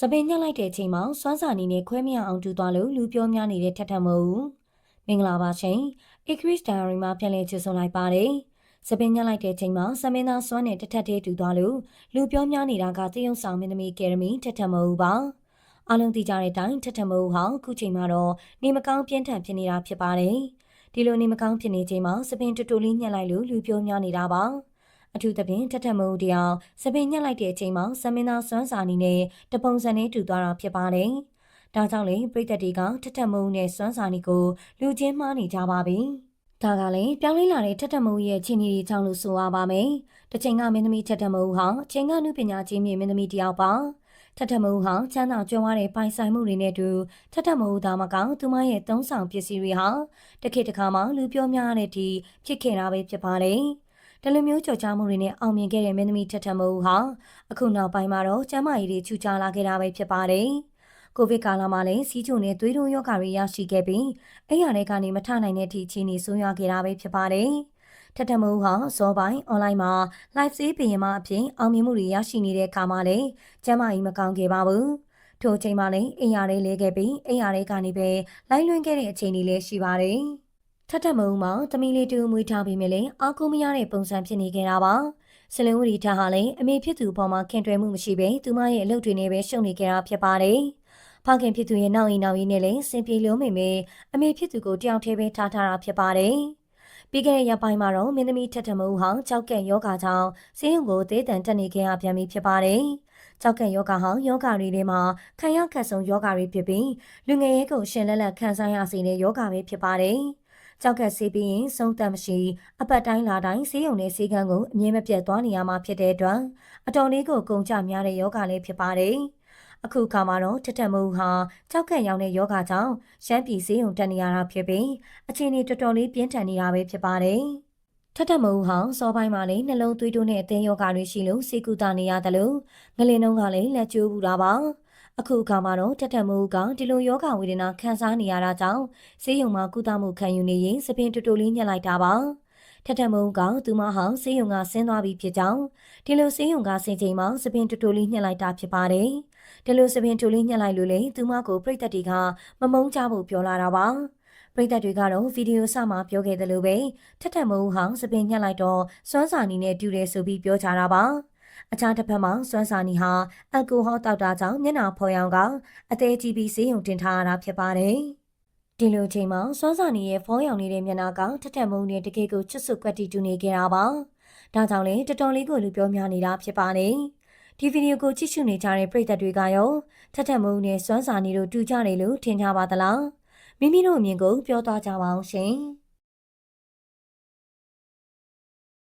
စပင်ညှက်လိုက်တဲ့အချိန်မှာစွမ်းစာနေနဲ့ခွဲမရအောင်တူသွားလို့လူပြောများနေတဲ့ထက်ထက်မဟုတ်ဘူးမင်္ဂလာပါရှင် Ecris Diary မှာပြန်လည်ချစ်ဆုံလိုက်ပါတယ်စပင်ညှက်လိုက်တဲ့အချိန်မှာစမင်းသားစွမ်းနဲ့တစ်ထက်သေးတူသွားလို့လူပြောများနေတာကတရုံဆောင်မင်းသမီးကယ်ရမီထက်ထက်မဟုတ်ပါအလုံးသိကြတဲ့အတိုင်းထက်ထက်မဟုတ်ဟောင်းခုချိန်မှာတော့နေမကောင်းပြင်းထန်ဖြစ်နေတာဖြစ်ပါတယ်ဒီလိုနေမကောင်းဖြစ်နေချိန်မှာစပင်တူတူလေးညှက်လိုက်လို့လူပြောများနေတာပါ အထူးသဖြင့်ထက်ထက်မုံတရားစပင်ညက်လိုက်တဲ့အချိန်မှာဆမင်းသားစွမ်းစာနီနဲ့တပုံစံနဲ့တူသွားတာဖြစ်ပါတယ်။ဒါကြောင့်လေပြည်သက်တွေကထက်ထက်မုံနဲ့စွမ်းစာနီကိုလူချင်းမှားနေကြပါပြီ။ဒါကလည်းပြောင်းလဲလာတဲ့ထက်ထက်မုံရဲ့ချင်းကြီးကြောင့်လို့ဆိုရပါမယ်။တချိန်ကမင်းသမီးထက်ထက်မုံဟာအချိန်ကနုပညာချင်းမြေမင်းသမီးတယောက်ပါ။ထထမုံဟာချမ်းသာကြွယ်ဝတဲ့ပိုင်ဆိုင်မှုတွေနဲ့တူထထမုံသားမကောင်သူမရဲ့သုံးဆောင်ပစ္စည်းတွေဟာတခေတ်တစ်ခါမှလူပြောများတဲ့အထိဖြစ်ခဲ့တာပဲဖြစ်ပါတ ယ်။တလူမျိုးကြော်ကြားမှုတွေနဲ့အောင်မြင်ခဲ့တဲ့မင်းသမီးထက်ထမိုးဟာအခုနောက်ပိုင်းမှာတော့ကျန်းမာရေးတွေချူချလာခဲ့တာပဲဖြစ်ပါတယ်။ကိုဗစ်ကာလမှာလည်းစီးချိုနဲ့သွေးတိုးရောဂါတွေရရှိခဲ့ပြီးအဲ့ရတဲ့ကနေမထနိုင်တဲ့အထိအခြေအနေဆိုးရွားခဲ့တာပဲဖြစ်ပါတယ်။ထက်ထမိုးဟာဇောပိုင်းအွန်လိုင်းမှာ live စေးပြင်မအဖြစ်အောင်မြင်မှုတွေရရှိနေတဲ့အခါမှာလည်းကျန်းမာရေးမကောင်းခဲ့ပါဘူး။ထိုအချိန်မှာလည်းအိမ်ရလေးလဲခဲ့ပြီးအိမ်ရလေးကနေပဲလိုင်းလွှင့်ခဲ့တဲ့အခြေအနေလေးရှိပါတယ်။ ထထမုံမှာသမီးလေးတူမွေးထားပြီးမြလဲအာကိုမရတဲ့ပုံစံဖြစ်နေခဲ့တာပါစလင်ဝရီထားဟာလည်းအမေဖြစ်သူပေါ်မှာခင်တွယ်မှုမရှိဘဲသူမရဲ့အလုပ်တွေနဲ့ပဲရှုံနေကြတာဖြစ်ပါတယ်ဖခင်ဖြစ်သူရဲ့နောက်ရင်နောက်ရင်နဲ့လည်းစင်ပြေလုံးမိမေအမေဖြစ်သူကိုတယောက်တည်းပဲထားထားတာဖြစ်ပါတယ်ပြီးခဲ့တဲ့ရက်ပိုင်းမှာတော့မင်းသမီးထက်ထမုံဟောင်းကြောက်ကက်ယောဂါကြောင့်ဆေးရုံကိုသေးတန်တက်နေခဲ့ရပြန်ပြီဖြစ်ပါတယ်။ကြောက်ကက်ယောဂါဟောင်းယောဂါတွေထဲမှာခံရခက်ဆုံးယောဂါတွေဖြစ်ပြီးလူငယ်ရဲကိုရှင်လက်လက်ခံစားရစေတဲ့ယောဂါပဲဖြစ်ပါတယ်။ ကြောက်ကဆေးပြီးရင်ဆုံးသက်မရှိအပတ်တိုင်းလာတိုင်းဆေးရုံနဲ့ဆေးကန်းကိုအမြဲမပြတ်သွားနေရမှာဖြစ်တဲ့အတွက်အတော်လေးကိုကုန်ကြများတဲ့ယောဂလည်းဖြစ်ပါတယ်။အခုခါမှာတော့ထထမှုဟာကြောက်ကရောင်တဲ့ယောဂကြောင့်ရှမ်းပြည်ဆေးရုံတက်နေရတာဖြစ်ပြီးအခြေအနေတော်တော်လေးပြင်းထန်နေတာပဲဖြစ်ပါတယ်။ထထမုံဟောင်းစောပိုင်းမှာလည်းနှလုံးသွေးတိုးနဲ့အသင်းယောဂါတွေရှိလို့စေကူတာနေရတယ်လို့ငလင်နှုံးကလည်းလက်ကျိုးပူတာပါ။ အခုအခါမှာတော့တက်တက်မှုကဒီလိုယောဂဝေဒနာခံစားနေရတာကြောင့်ဆေးရုံမှာကုသမှုခံယူနေရင်စပင်တူတူလေးညှက်လိုက်တာပါထက်ထမုံကသူမဟောင်းဆေးရုံကဆင်းသွားပြီဖြစ်ကြောင်းဒီလိုဆေးရုံကဆင်းချိန်မှာစပင်တူတူလေးညှက်လိုက်တာဖြစ်ပါတယ်ဒီလိုစပင်တူလေးညှက်လိုက်လို့လေသူမကိုပြိသက်တွေကမမုန်းကြဖို့ပြောလာတာပါပရိသတ်တွေကတော့ဗီဒီယိုစမှာပြောခဲ့တယ်လို့ပဲထက်ထမုံဟောင်းစပင်ညှက်လိုက်တော့စွမ်းစာနီနဲ့တူတယ်ဆိုပြီးပြောကြတာပါ အခြားတစ်ဖက်မှာစွမ်းစာနီဟာအယ်ကိုဟောတောက်တာကြောင့်မျက်နှာဖော်ရောင်ကအသေးကြီးပြီးဆေးရုံတင်ထားရတာဖြစ်ပါတယ်။ဒီလိုချိန်မှာစွမ်းစာနီရဲ့ဖော်ရောင်နေတဲ့မျက်နှာကထက်ထက်မုံနဲ့တကယ်ကိုချစ်စွကွက်တီတူနေခဲ့တာပါ။ဒါကြောင့်လေတော်တော်လေးကိုလူပြောများနေတာဖြစ်ပါတယ်။ဒီဗီဒီယိုကိုကြည့်ရှုနေကြတဲ့ပရိသတ်တွေကရောထက်ထက်မုံနဲ့စွမ်းစာနီတို့တူကြတယ်လို့ထင်ကြပါသလား။မိမိတို့အမြင်ကိုပြောသွားကြပါအောင်ရှင်။